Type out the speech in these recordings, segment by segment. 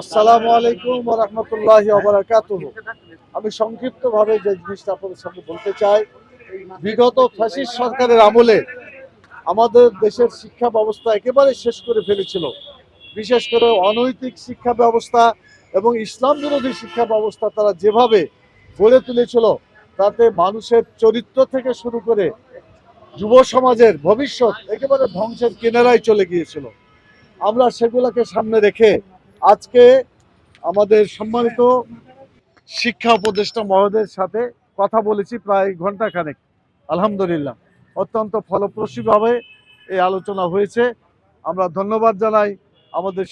আসসালামু আলাইকুম রহমতুল্লাহ আমি সংক্ষিপ্তভাবে যে জিনিসটা আপনাদের সামনে বলতে চাই, বিগত ফ্যাসিস্ট সরকারের আমলে আমাদের দেশের শিক্ষা ব্যবস্থা একেবারে শেষ করে ফেলেছিল। বিশেষ করে অনৈতিক শিক্ষা ব্যবস্থা এবং ইসলাম বিরোধী শিক্ষা ব্যবস্থা তারা যেভাবে গড়ে তুলেছিল, তাতে মানুষের চরিত্র থেকে শুরু করে যুব সমাজের ভবিষ্যৎ একেবারে ধ্বংসের কিনারায় চলে গিয়েছিল। আমরা সেগুলোকে সামনে রেখে আজকে আমাদের সম্মানিত শিক্ষা উপদেষ্টা মহোদয়ের সাথে কথা বলেছি প্রায় ঘণ্টা খানেক আলহামদুলিল্লাহ। অত্যন্ত ফলপ্রসূভাবে এই আলোচনা হয়েছে। আমরা ধন্যবাদ জানাই আমাদের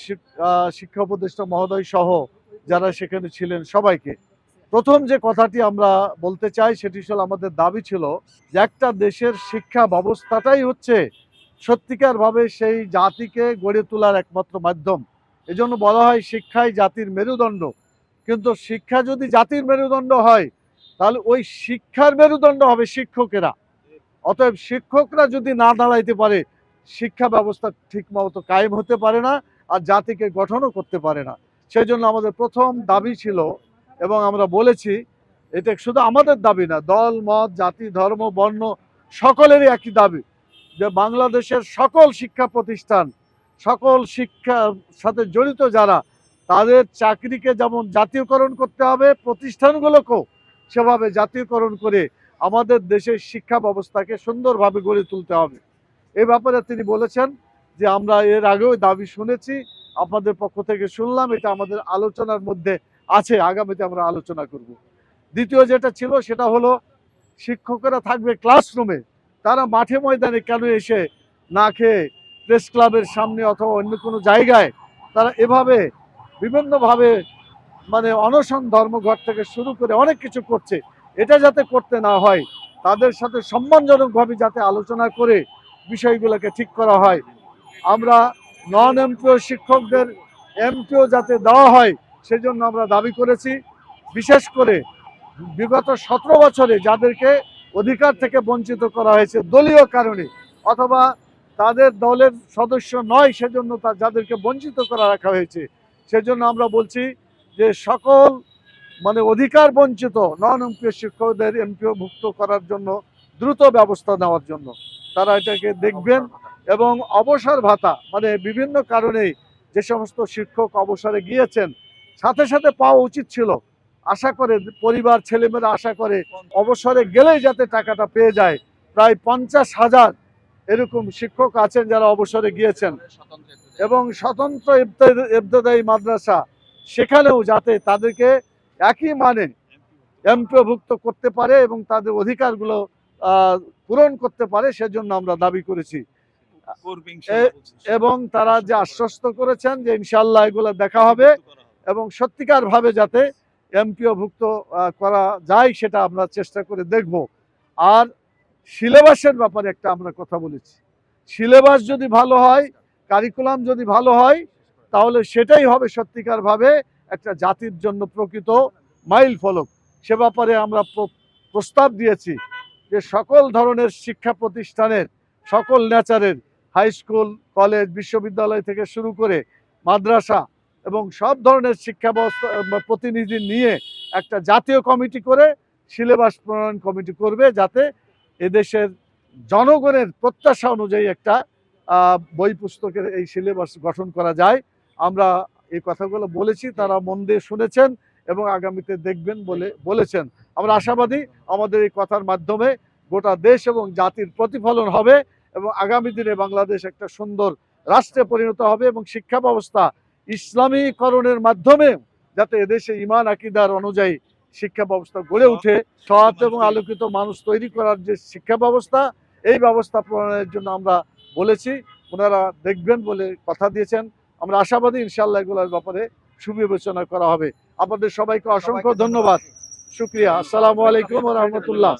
শিক্ষা উপদেষ্টা মহোদয় সহ যারা সেখানে ছিলেন সবাইকে। প্রথম যে কথাটি আমরা বলতে চাই সেটি ছিল আমাদের দাবি ছিল যে একটা দেশের শিক্ষা ব্যবস্থাটাই হচ্ছে সত্যিকারভাবে সেই জাতিকে গড়ে তোলার একমাত্র মাধ্যম। এজন্য বলা হয় শিক্ষাই জাতির মেরুদণ্ড। কিন্তু শিক্ষা যদি জাতির মেরুদণ্ড হয়, তাহলে ওই শিক্ষার মেরুদণ্ড হবে শিক্ষকেরা। অতএব শিক্ষকরা যদি না দাঁড়াইতে পারে, শিক্ষা ব্যবস্থা ঠিক মতো কায়েম হতে পারে না আর জাতিকে গঠনও করতে পারে না। সেই জন্য আমাদের প্রথম দাবি ছিল এবং আমরা বলেছি, এটা শুধু আমাদের দাবি না, দল, মত, জাতি, ধর্ম, বর্ণ, সকলেরই একই দাবি যে বাংলাদেশের সকল শিক্ষা প্রতিষ্ঠান সকল শিক্ষার সাথে জড়িত যারা, তাদের চাকরিকে যেমন জাতীয়করণ করতে হবে, প্রতিষ্ঠানগুলোকেও সেভাবে জাতীয়করণ করে আমাদের দেশের শিক্ষা ব্যবস্থাকে সুন্দরভাবে গড়ে তুলতে হবে। এ ব্যাপারে তিনি বলেছেন যে, আমরা এর আগেও দাবি শুনেছি, আপনাদের পক্ষ থেকে শুনলাম, এটা আমাদের আলোচনার মধ্যে আছে, আগামীতে আমরা আলোচনা করব। দ্বিতীয় যেটা ছিল, সেটা হলো শিক্ষকেরা থাকবে ক্লাসরুমে তারা মাঠে ময়দানে কেন এসে না খেয়ে প্রেস ক্লাবের সামনে অথবা অন্য কোনো জায়গায় তারা এভাবে বিভিন্নভাবে মানে অনশন ধর্মঘট থেকে শুরু করে অনেক কিছু করছে। এটা যাতে করতে না হয়, তাদের সাথে সম্মানজনকভাবে যাতে আলোচনা করে বিষয়গুলোকে ঠিক করা হয়। আমরা নন এমপিও শিক্ষকদের এমপিও যাতে দেওয়া হয়, সেজন্য আমরা দাবি করেছি। বিশেষ করে বিগত সতেরো বছরে যাদেরকে অধিকার থেকে বঞ্চিত করা হয়েছে দলীয় কারণে অথবা তাদের দলের সদস্য নয়, সেজন্য তা যাদেরকে বঞ্চিত করা রাখা হয়েছে, সেজন্য আমরা বলছি যে সকল মানে অধিকার বঞ্চিত নন এমপিও শিক্ষকদের এমপিও মুক্ত করার জন্য দ্রুত ব্যবস্থা নেওয়ার জন্য। তারা এটাকে দেখবেন এবং অবসর ভাতা মানে বিভিন্ন কারণে যে সমস্ত শিক্ষক অবসরে গিয়েছেন, সাথে সাথে পাওয়া উচিত ছিল। আশা করে পরিবার, ছেলেমেয়েরা আশা করে অবসরে গেলেই যাতে টাকাটা পেয়ে যায়। প্রায় পঞ্চাশ হাজার এরকম শিক্ষক আছেন যারা অবসরে গিয়েছেন। এবং স্বতন্ত্র ইবতে- ইবতেদায়ী মাদ্রাসা, সেখানেও যাতে তাদেরকে একই মানে এমপিওভুক্ত করতে পারে এবং তাদের অধিকারগুলো পূরণ করতে পারে, সেজন্য আমরা দাবি করেছি। এবং তারা যে আশ্বস্ত করেছেন যে ইনশাল্লাহ এগুলো দেখা হবে এবং সত্যিকার ভাবে যাতে এমপিওভুক্ত করা যায় সেটা আমরা চেষ্টা করে দেখব। আর সিলেবাসের ব্যাপারে একটা আমরা কথা বলেছি। সিলেবাস যদি ভালো হয় কারিকুলাম যদি ভালো হয়, তাহলে সেটাই হবে সত্যিকার ভাবে একটা জাতির জন্য প্রকৃত মাইল ফলক। সে ব্যাপারে আমরা প্রস্তাব দিয়েছি যে সকল ধরনের শিক্ষা প্রতিষ্ঠানের, সকল নেচারের হাই স্কুল কলেজ বিশ্ববিদ্যালয় থেকে শুরু করে মাদ্রাসা এবং সব ধরনের শিক্ষা প্রতিনিধি নিয়ে একটা জাতীয় কমিটি করে সিলেবাস প্রণয়ন কমিটি করবে যাতে এদেশের জনগণের প্রত্যাশা অনুযায়ী একটা বই পুস্তকের এই সিলেবাস গঠন করা যায়। আমরা এই কথাগুলো বলেছি, তারা মন দিয়ে শুনেছেন এবং আগামীতে দেখবেন বলে বলেছেন। আমরা আশাবাদী আমাদের এই কথার মাধ্যমে গোটা দেশ এবং জাতির প্রতিফলন হবে এবং আগামী দিনে বাংলাদেশ একটা সুন্দর রাষ্ট্রে পরিণত হবে এবং শিক্ষা ব্যবস্থা ইসলামীকরণের মাধ্যমে যাতে এদেশে ইমান, আকিদার অনুযায়ী শিক্ষা ব্যবস্থা গড়ে উঠে সৎ এবং আলোকিত মানুষ তৈরি করার যে শিক্ষা ব্যবস্থা এই ব্যবস্থা প্রণয়নের জন্য আমরা বলেছি ওনারা দেখবেন বলে কথা দিয়েছেন। আমরা আশাবাদী ইনশাল্লাহ এগুলোর ব্যাপারে সুবিবেচনা করা হবে। আপনাদের সবাইকে অসংখ্য ধন্যবাদ। শুক্রিয়া। আসসালামু আলাইকুম রহমতুল্লাহ।